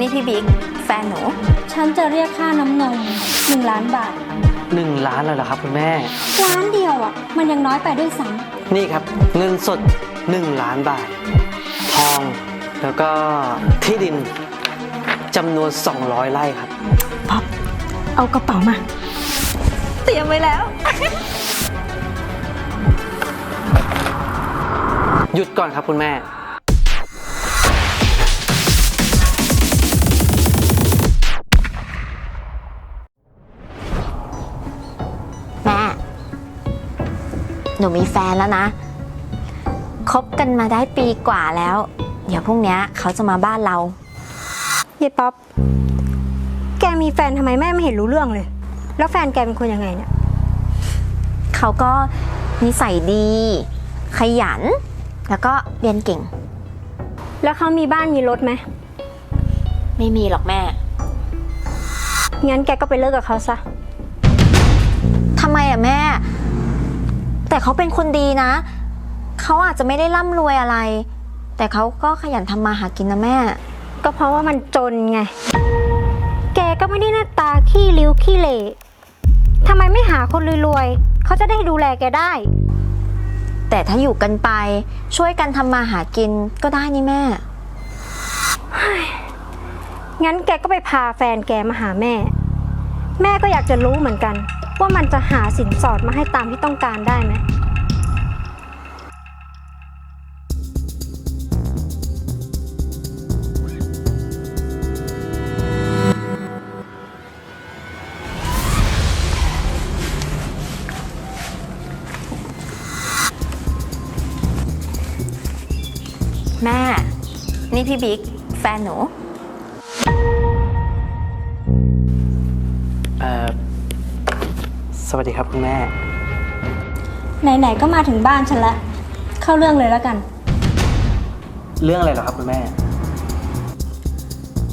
นี่พี่บิ๊กแฟนหนู ฉันจะเรียกค่าน้ำนมหนึ่งล้านบาทหนึ่งล้านเลยเหรอครับคุณแม่ ล้านเดียวอะ มันยังน้อยไปด้วยซ้นี่ครับเงินสด 1 ล้านบาท ทอง แล้วก็ที่ดินจำนวน 200 ไร่ครับำเอากระเป๋ามา เตรียมไว้แล้ว หยุดก่อนครับคุณแม่ หนูมีแฟนแล้วนะ คบกันมาได้ปีกว่าแล้ว เดี๋ยวพรุ่งเนี้ยเขาจะมาบ้านเรา เยป๊อป แกมีแฟนทำไมแม่ไม่เห็นรู้เรื่องเลย แล้วแฟนแกเป็นคนยังไงเนี่ย เขาก็นิสัยดี ขยัน แล้วก็เรียนเก่ง แล้วเขามีบ้านมีรถไหม ไม่มีหรอกแม่ งั้นแกก็ไปเลิกกับเขาซะ ทำไมอะแม่ แต่เขาเป็นคนดีนะ เขาอาจจะไม่ได้ร่ำรวยอะไร แต่เขาก็ขยันทำมาหากินนะแม่ ก็เพราะว่ามันจนไง แกก็ไม่ได้หน้าตาขี้ริ้วขี้เหร่ทำไมไม่หาคนรวยๆเขาจะได้ดูแลแกได้ แต่ถ้าอยู่กันไปช่วยกันทำมาหากินก็ได้นี่แม่ งั้นแกก็ไปพาแฟนแกมาหาแม่ แม่ก็อยากจะรู้เหมือนกัน ว่ามันจะหาสินสอดมาให้ตามที่ต้องการได้ไหมแม่ นี่พี่บิ๊กแฟนหนู สวัสดีครับคุณแม่ ไหนๆก็มาถึงบ้านฉันละ เข้าเรื่องเลยแล้วกัน เรื่องอะไรเหรอครับคุณแม่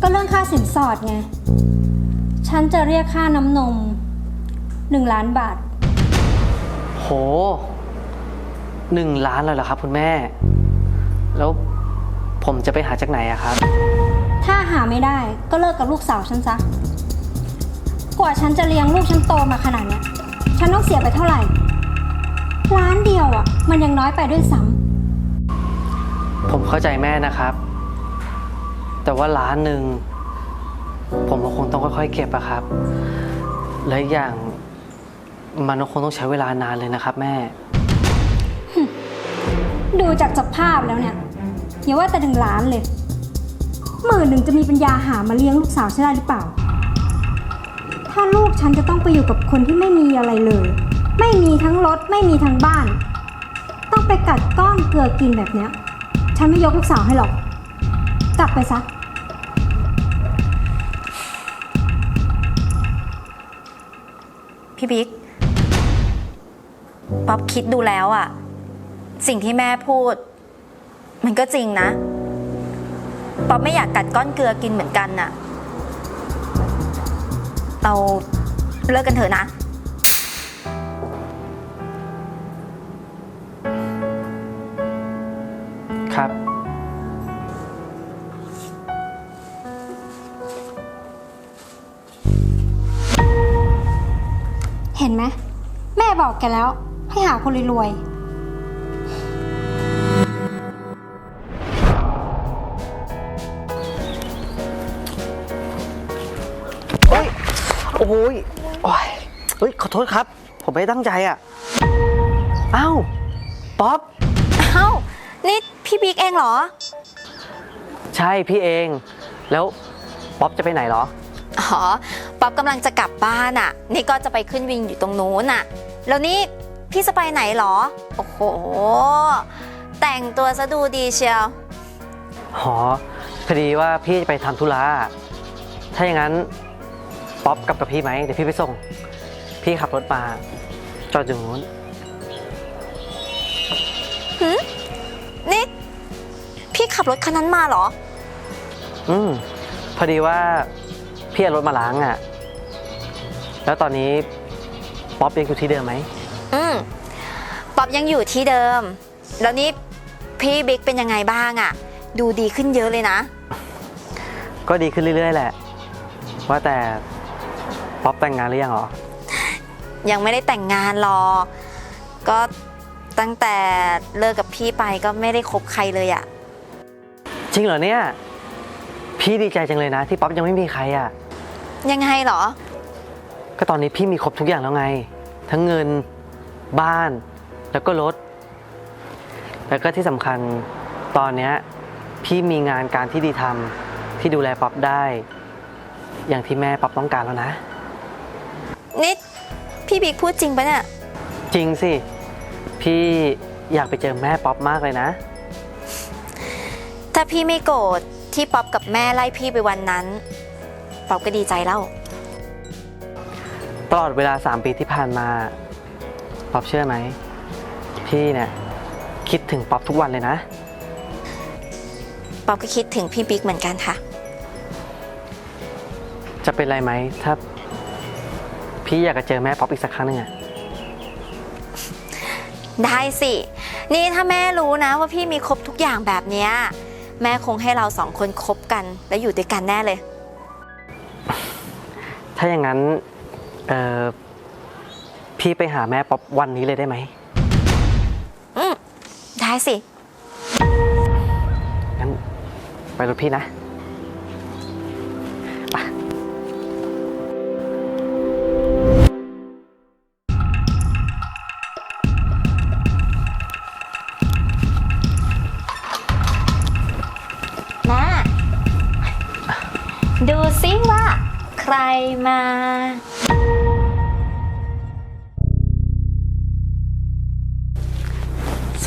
ก็เรื่องค่าสินสอดไง ฉันจะเรียกค่าน้ำนมหนึ่งล้านบาท โหหนึ่งล้านเลยเหรอครับ คุณแม่ แล้วผมจะไปหาจากไหนอะครับ ถ้าหาไม่ได้ก็เลิกกับลูกสาวฉันซะ กว่าฉันจะเลี้ยงลูกฉันโตมาขนาดเนี้ย ฉันต้องเสียไปเท่าไหร่ ล้านเดียวอะ มันยังน้อยไปด้วยซ้ผมเข้าใจแม่นะครับ แต่ว่าล้านหนึ่ง ผมก็คงต้องค่อยๆ เก็บอะครับ และอีกอย่างมันก็คงต้องใช้เวลานานเลยนะครับ แม่ำดูจากสภาพแล้วเนี่ยอย่าว่าแต่ถึงล้านเลยหมื่นหนึ่งจะมีปัญญาหามาเลี้ยงลูกสาวฉันได้หรือเปล่าถ้าลูกฉันจะต้องไปอยู่กับคนที่ไม่มีอะไรเลย ไม่มีทั้งรถไม่มีทั้งบ้าน ต้องไปกัดก้อนเกลือกินแบบเนี้ย ฉันไม่ยกลูกสาวให้หรอก กลับไปซะ พี่บิ๊กป๊อปคิดดูแล้วอะสิ่งที่แม่พูด มันก็จริงนะ ป๊อปไม่อยากกัดก้อนเกลือกินเหมือนกันน่ะ เราเลิกกันเถอะนะ ครับ เห็นไหมแม่บอกแกแล้ว ให้หาคนรวยโโทษครับ ผมไม่ได้ตั้งใจอะอ้าวป๊อปเอ้านี่พี่บิ๊กเองเหรอ ใช่พี่เอง แล้วป๊อปจะไปไหนเหรอ อ๋อ ป๊อปกำลังจะกลับบ้านอะ นี่ก็จะไปขึ้นวิงอยู่ตรงนู้นอะ แล้วนี่พี่จะไปไหนเหรอ โอ้โห แต่งตัวซะดูดีเชียวหอพอดีว่าพี่จะไปทำธุระ ถ้าอย่างนั้นป๊อปกลับกับพี่ไหมเดี๋ยวพี่ไปส่ง พี่ขับรถมาจอดอยู่นู้นนี่พี่ขับรถคันนั้นมาเหรอ อืมพอดีว่าพี่เอารถมาล้างอะ แล้วตอนนี้ป๊อปยังอยู่ที่เดิมไหมอืมป๊อปยังอยู่ที่เดิม แล้วนี่พี่บิ๊กเป็นยังไงบ้างอะดูดีขึ้นเยอะเลยนะ ก็ดีขึ้นเรื่อยๆแหละ ว่าแต่ป๊อปแต่งงานหรือยังเหรอ ยังไม่ได้แต่งงานหรอก ก็ตั้งแต่เลิกกับพี่ไปก็ไม่ได้คบใครเลยอะจริงเหรอเนี่ย พี่ดีใจจังเลยนะ ที่ป๊อปยังไม่มีใครอะ ยังไงเหรอ ก็ตอนนี้พี่มีครบทุกอย่างแล้วไง ทั้งเงินบ้านแล้วก็รถ แล้วก็ที่สำคัญตอนเนี้ยพี่มีงานการที่ดีทำที่ดูแลป๊อปได้ อย่างที่แม่ป๊อปต้องการแล้วนะ นี่ พี่บิ๊กพูดจริงปะเนี่ย จริงสิ พี่อยากไปเจอแม่ป๊อปมากเลยนะ ถ้าพี่ไม่โกรธที่ป๊อปกับแม่ไล่พี่ไปวันนั้น ป๊อปก็ดีใจแล้ว ตลอดเวลา 3 ปีที่ผ่านมา ป๊อปเชื่อไหม พี่เนี่ย คิดถึงป๊อปทุกวันเลยนะ ป๊อปก็คิดถึงพี่บิ๊กเหมือนกันค่ะ จะเป็นไรไหม ถ้า พี่อยากจะเจอแม่ป๊อปอีกสักครั้งหนึ่งอะได้สิ นี่ถ้าแม่รู้นะว่าพี่มีครบทุกอย่างแบบเนี้ยแม่คงให้เราสองคนคบกัน และอยู่ด้วยกันแน่เลย ถ้าอย่างนั้นเออพี่ไปหาแม่ป๊อปวันนี้เลยได้ไหมอืมได้สิงั้นไปรถพี่นะนะ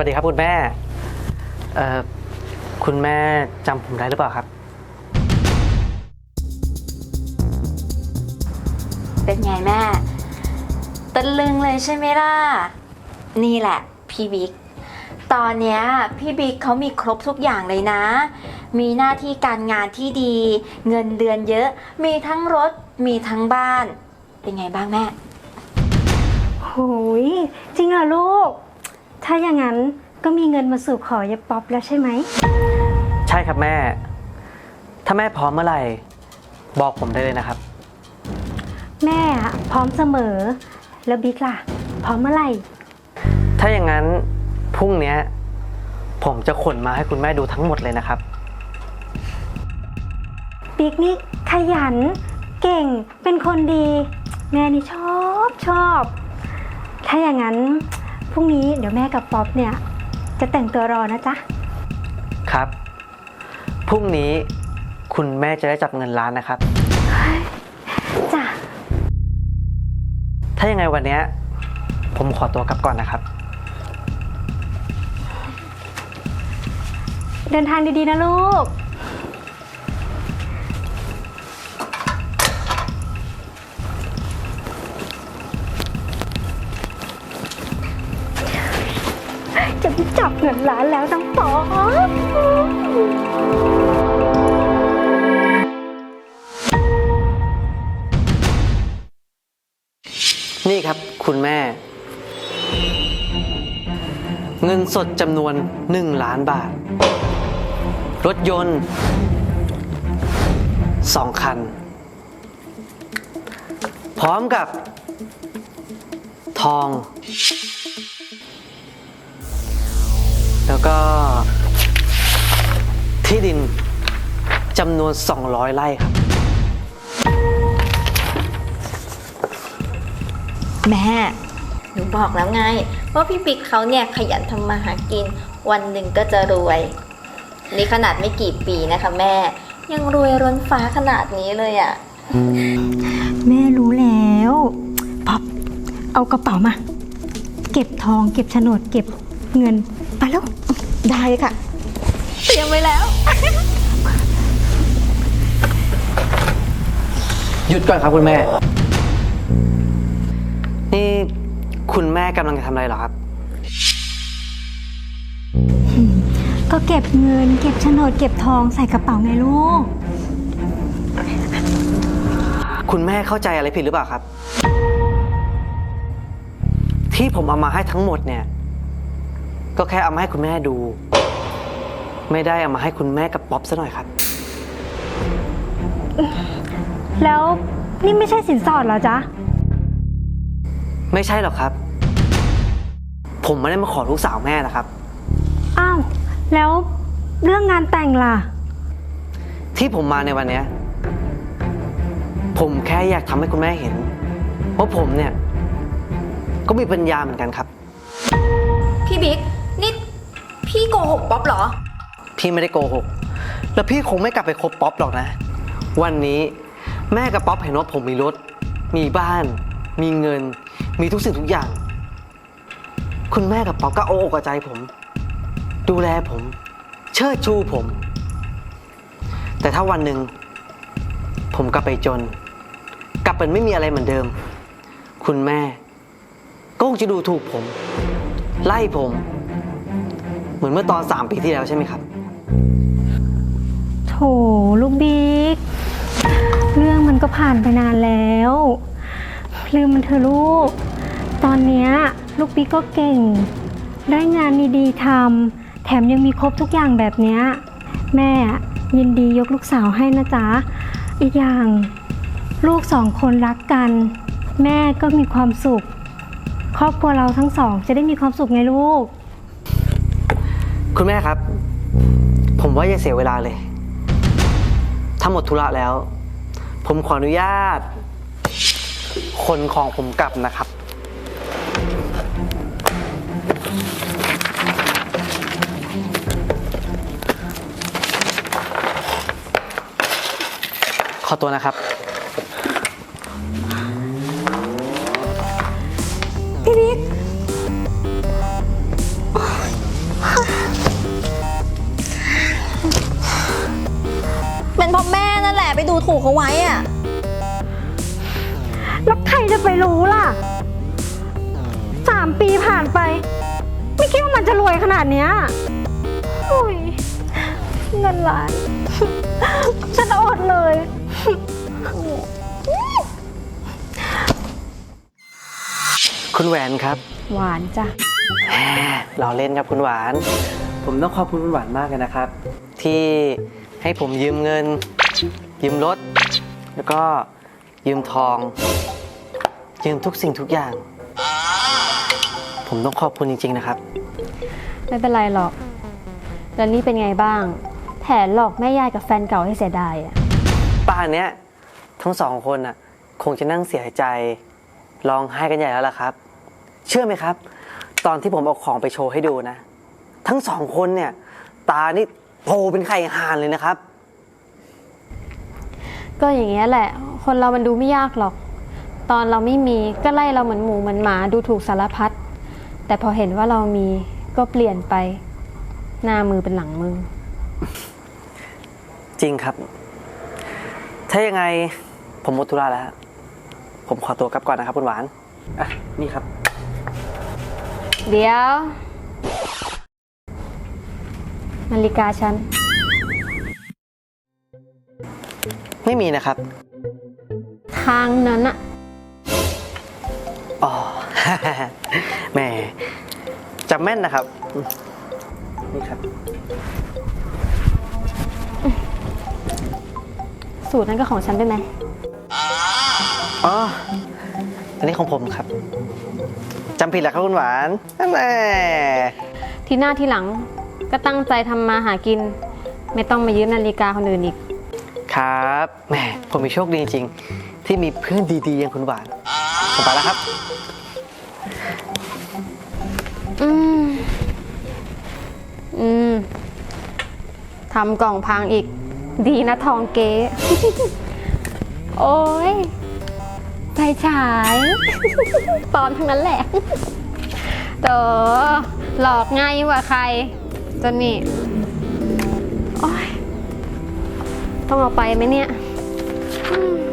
วัสดีครับคุณแม่เอ่อคุณแม่จำผมได้หรือเปล่าครับ เป็นไงแม่ตะลึงเลยใช่ไหมล่ะ นี่แหละพี่บิ๊ก ตอนเนี้ยพี่บิ๊กเขามีครบทุกอย่างเลยนะ มีหน้าที่การงานที่ดี เงินเดือนเยอะ มีทั้งรถ มีทั้งบ้าน เป็นไงบ้างแม่ โหยจริงเหรอลูก ถ้าอย่างนั้นก็มีเงินมาสู่ขอยายป๊อปแล้วใช่ไหม ใช่ครับแม่ ถ้าแม่พร้อมเมื่อไหร่ บอกผมได้เลยนะครับ แม่อะพร้อมเสมอ แล้วบิ๊กล่ะ พร้อมเมื่อไหร่ ถ้าอย่างนั้นพรุ่งเนี้ย ผมจะขนมาให้คุณแม่ดูทั้งหมดเลยนะครับ บิ๊กนี่ขยัน เก่งเป็นคนดี แม่นี่ชอบชอบ ถ้าอย่างนั้น พรุ่งนี้เดี๋ยวแม่กับป๊อปเนี่ย จะแต่งตัวรอนะจ๊ะ ครับ พรุ่งนี้คุณแม่จะได้จับเงินล้านนะครับ จ้ะ ถ้ายังไงวันเนี้ยผมขอตัวกลับก่อนนะครับ เดินทางดีๆนะลูก จับเงินล้านแล้วน้องปอนี่ครับคุณแม่ เงินสดจำนวน 1 ล้านบาท รถยนต์ 2 คัน พร้อมกับ ทอง แล้วก็ที่ดินจำนวน 200 ไร่ครับ แม่ หนูบอกแล้วไงว่าพี่บิ๊กเขาเนี่ยขยันทำมาหากิน วันหนึ่งก็จะรวย นี่ขนาดไม่กี่ปีนะคะแม่ ยังรวยร้นฟ้าขนาดนี้เลยอะ่ะ แม่รู้แล้วป๊อปเอากระเป๋ามา เก็บทองเก็บโฉนดเก็บเงินไปแล้ว ได้ค่ะ เตรียมไว้แล้ว หยุดก่อนครับคุณแม่ นี่คุณแม่กำลังจะทำอะไรเหรอครับ ก็เก็บเงิน เก็บโฉนดเก็บทองใส่กระเป๋าไงลูก คุณแม่เข้าใจอะไรผิดหรือเปล่าครับ ที่ผมเอามาให้ทั้งหมดเนี่ย ก็แค่เอามาให้คุณแม่ดู ไม่ได้เอามาให้คุณแม่กับป๊อปซะหน่อยครับ แล้วนี่ไม่ใช่สินสอดเหรอจ๊ะ ไม่ใช่หรอกครับ ผมไม่ได้มาขอลูกสาวแม่นะครับ อ้าว แล้วเรื่องงานแต่งล่ะ ที่ผมมาในวันเนี้ย ผมแค่อยากทำให้คุณแม่เห็นว่าผมเนี่ย ก็มีปัญญาเหมือนกันครับ พี่บิ๊กนี่ พี่โกหกป๊อปเหรอ พี่ไม่ได้โกหก แล้วพี่คงไม่กลับไปคบป๊อปหรอกนะ วันนี้แม่กับป๊อปเห็นว่าผมมีรถ มีบ้าน มีเงิน มีทุกสิ่งทุกอย่าง คุณแม่กับป๊อปก็โอ้อกใจผม ดูแลผม เชิดชูผม แต่ถ้าวันหนึ่งผมกลับไปจน กลับเป็นไม่มีอะไรเหมือนเดิม คุณแม่ก็คงจะดูถูกผม ไล่ผม เหมือนเมื่อตอนสามปีที่แล้วใช่ไหมครับ โถลูกบิ๊ก เรื่องมันก็ผ่านไปนานแล้ว ลืมมันเถอะลูก ตอนเนี้ยลูกบิ๊กก็เก่ง ได้งานดีๆทำแถมยังมีครบทุกอย่างแบบเนี้ยแม่ยินดียกลูกสาวให้นะจ๊ะ อีกอย่างลูกสองคนรักกัน แม่ก็มีความสุข ครอบครัวเราทั้งสองจะได้มีความสุขไงลูก คุณแม่ครับ ผมว่าอย่าเสียเวลาเลย ถ้าหมดธุระแล้ว ผมขออนุญาต คนของผมกลับนะครับ ขอตัวนะครับ เป็นเพราะแม่นั่นแหละไปดูถูกเขาไว้อะแล้วใครจะไปรู้ล่ะสามปีผ่านไป ไม่คิดว่ามันจะรวยขนาดเนี้ยโอ้ยเงินล้าน ฉันอดเลย คุณแหวนครับหวานจ้ะ แหมเราเล่นครับคุณหวาน ผมต้องขอบคุณคุณหวานมากเลยนะครับ ที่ ให้ผมยืมเงิน ยืมรถ แล้วก็ยืมทอง ยืมทุกสิ่งทุกอย่าง ผมต้องขอบคุณจริง ๆ นะครับ ไม่เป็นไรหรอก แล้วนี่เป็นไงบ้าง แผนหลอกแม่ยายกับแฟนเก่าให้เสียดายอะป่านเนี้ยทั้งสองคนน่ะ คงจะนั่งเสียใจร้องไห้กันใหญ่แล้วล่ะครับ เชื่อไหมครับ ตอนที่ผมเอาของไปโชว์ให้ดูนะ ทั้งสองคนเนี่ย ตานี่ โผล่เป็นไข่ห่านเลยนะครับ ก็อย่างเงี้ยแหละ คนเรามันดูไม่ยากหรอก ตอนเราไม่มีก็ไล่เราเหมือนหมูเหมือนหมาดูถูกสารพัด แต่พอเห็นว่าเรามีก็เปลี่ยนไป หน้ามือเป็นหลังมือ จริงครับ ถ้ายังไงผมหมดธุระแล้วผมขอตัวกลับก่อนนะครับคุณหวาน อะ นี่ครับ เดี๋ยว นาฬิกาฉัน ไม่มีนะครับ ทางนั้นอะอ๋อ แหมจำแม่นนะครับ นี่ครับ สูตรนั้นก็ของฉันด้วยไหม อ๋อ อันนี้ของผมครับ จำผิดแล้วครับคุณหวานนั่นแหละ ที่หน้าที่หลัง ก็ตั้งใจทำมาหากิน ไม่ต้องมายืมนาฬิกาคนอื่นอีก ครับแหมผมมีโชคดีจริงๆที่มีเพื่อนดีๆอย่างคุณหวานผมไปแล้วครับ อืม อืมทำกล่องพังอีก ดีนะทองเก๊ โอ้ยใจฉายปลอมทั้งนั้นแหละเต๋อหลอกง่ายยิ่งกว่าใคร จนนี่โอ้ยต้องเอาไปไหมเนี่ยอืม